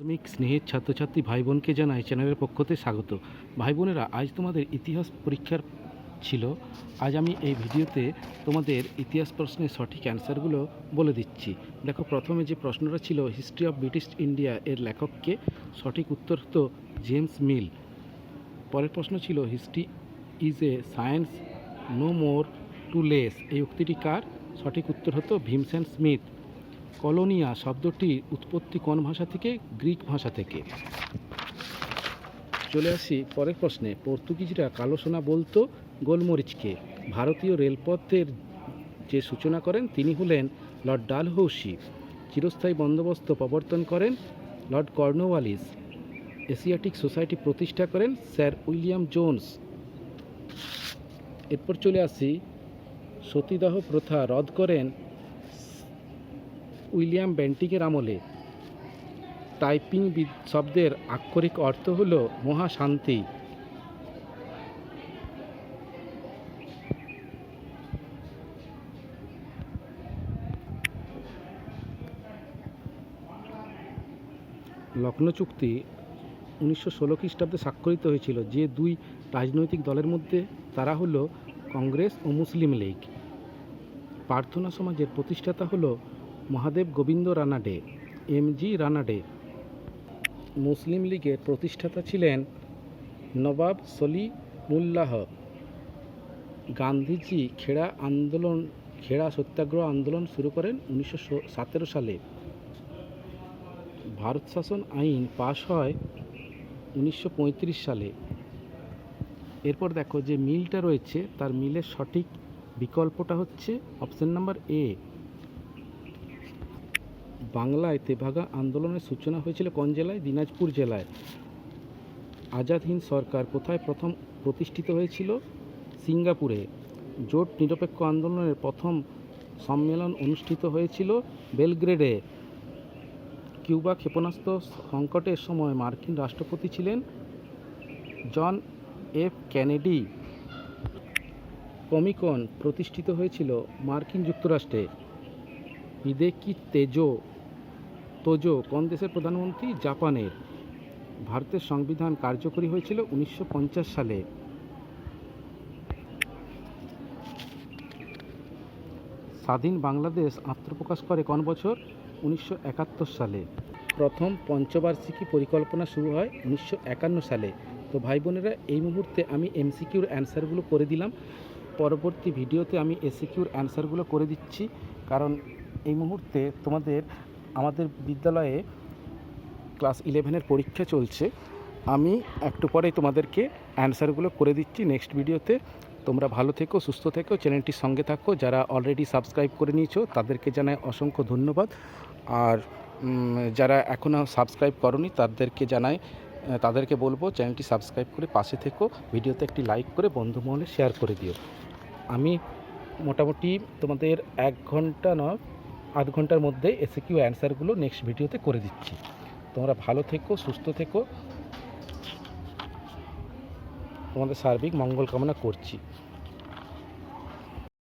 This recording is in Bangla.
প্রাথমিক স্নেহের ছাত্রছাত্রী ভাই বোনকে জানাই চ্যানেলের পক্ষ থেকে স্বাগত। ভাই বোনেরা আজ তোমাদের ইতিহাস পরীক্ষার ছিল। আজ আমি এই ভিডিওতে তোমাদের ইতিহাস প্রশ্নের সঠিক অ্যান্সারগুলো বলে দিচ্ছি। দেখো, প্রথমে যে প্রশ্নটা ছিল হিস্ট্রি অফ ব্রিটিশ ইন্ডিয়া এর লেখককে সঠিক উত্তর হতো জেমস মিল। পরের প্রশ্ন ছিল history is a science no more to less এই উক্তিটি কার? সঠিক উত্তর হতো ভীমসেন স্মিথ। কলোনিয়া শব্দটির উৎপত্তি কোন ভাষা থেকে? গ্রিক ভাষা থেকে। চলে আসি পরের প্রশ্নে। পর্তুগিজরা কালো সোনা বলতো গোলমরিচকে। ভারতীয় রেলপথের যে সূচনা করেন, তিনি হলেন লর্ড ডালহৌসি। চিরস্থায়ী বন্দোবস্ত প্রবর্তন করেন লর্ড কর্নওয়ালিস। এশিয়াটিক সোসাইটি প্রতিষ্ঠা করেন স্যার উইলিয়াম জোন্স। এরপর চলে আসি। সতীদাহ প্রথা রদ করেন উইলিয়াম বেন্টিকের আমলে টাইপিং বিদ- শব্দের আক্ষরিক অর্থ হল মহাশান্তি। লক্ষ্ণৌ চুক্তি উনিশশো ষোলো খ্রিস্টাব্দে স্বাক্ষরিত হয়েছিল, যে দুই রাজনৈতিক দলের মধ্যে তারা হলো কংগ্রেস ও মুসলিম লীগ। প্রার্থনা সমাজের প্রতিষ্ঠাতা হলো মহাদেব গোবিন্দ রানাডে এমজি রানাডে। মুসলিম লীগের প্রতিষ্ঠাতা ছিলেন নবাব সলিমুল্লাহ গান্ধীজি খেড়া আন্দোলন, খেড়া সত্যাগ্রহ আন্দোলন শুরু করেন উনিশশো সতেরো সালে। ভারত শাসন আইন পাশ হয় উনিশশো পঁয়ত্রিশ সালে। এরপর দেখো যে মিলটা রয়েছে, তার মিলের সঠিক বিকল্পটা হচ্ছে অপশন নাম্বার এ বাংলায় তেভাগা আন্দোলনের সূচনা হয়েছিল কোন জেলায়? দিনাজপুর জেলায়। আজাদ হিন্দ সরকার কোথায় প্রথম প্রতিষ্ঠিত হয়েছিল? সিঙ্গাপুরে। জোট নিরপেক্ষ আন্দোলনের প্রথম সম্মেলন অনুষ্ঠিত হয়েছিল বেলগ্রেডে। কিউবা ক্ষেপণাস্ত্র সংকটের সময় মার্কিন রাষ্ট্রপতি ছিলেন জন এফ কেনেডি। কমিকন প্রতিষ্ঠিত হয়েছিল মার্কিন যুক্তরাষ্ট্রে। হিদেকি তেজো তোজো কোন দেশের প্রধানমন্ত্রী? জাপানের। ভারতের সংবিধান কার্যকরী হয়েছিল উনিশশো পঞ্চাশ সালে। স্বাধীন বাংলাদেশ আত্মপ্রকাশ করে কোন বছর? উনিশশো একাত্তর সালে। প্রথম পঞ্চবার্ষিকী পরিকল্পনা শুরু হয় উনিশশো একান্ন সালে। তো ভাই বোনেরা, এই মুহূর্তে আমি এমসিকিউর অ্যান্সারগুলো করে দিলাম। পরবর্তী ভিডিওতে আমি এসিকিউর অ্যান্সারগুলো করে দিচ্ছি। কারণ এই মুহূর্তে তোমাদের আমাদের বিদ্যালয়ে ক্লাস ইলেভেনের পরীক্ষা চলছে। আমি একটু পরেই তোমাদেরকে অ্যান্সারগুলো করে দিচ্ছি নেক্সট ভিডিওতে। তোমরা ভালো থেকো, সুস্থ থেকো চ্যানেলটির সঙ্গে থাকো। যারা অলরেডি সাবস্ক্রাইব করে নিয়েছো, তাদেরকে জানাই অসংখ্য ধন্যবাদ। আর যারা এখনও সাবস্ক্রাইব করনি, তাদেরকে জানাই তাদেরকে বলব চ্যানেলটি সাবস্ক্রাইব করে পাশে থেকো। ভিডিওতে একটি লাইক করে বন্ধু মহলে শেয়ার করে দিও। আমি মোটামুটি তোমাদের এক ঘণ্টা নয় আধ ঘণ্টার মধ্যে এসে কিউ অ্যান্সারগুলো নেক্সট ভিডিওতে করে দিচ্ছি। তোমরা ভালো থেকো, সুস্থ থেকো। তোমাদের সার্বিক মঙ্গল কামনা করছি।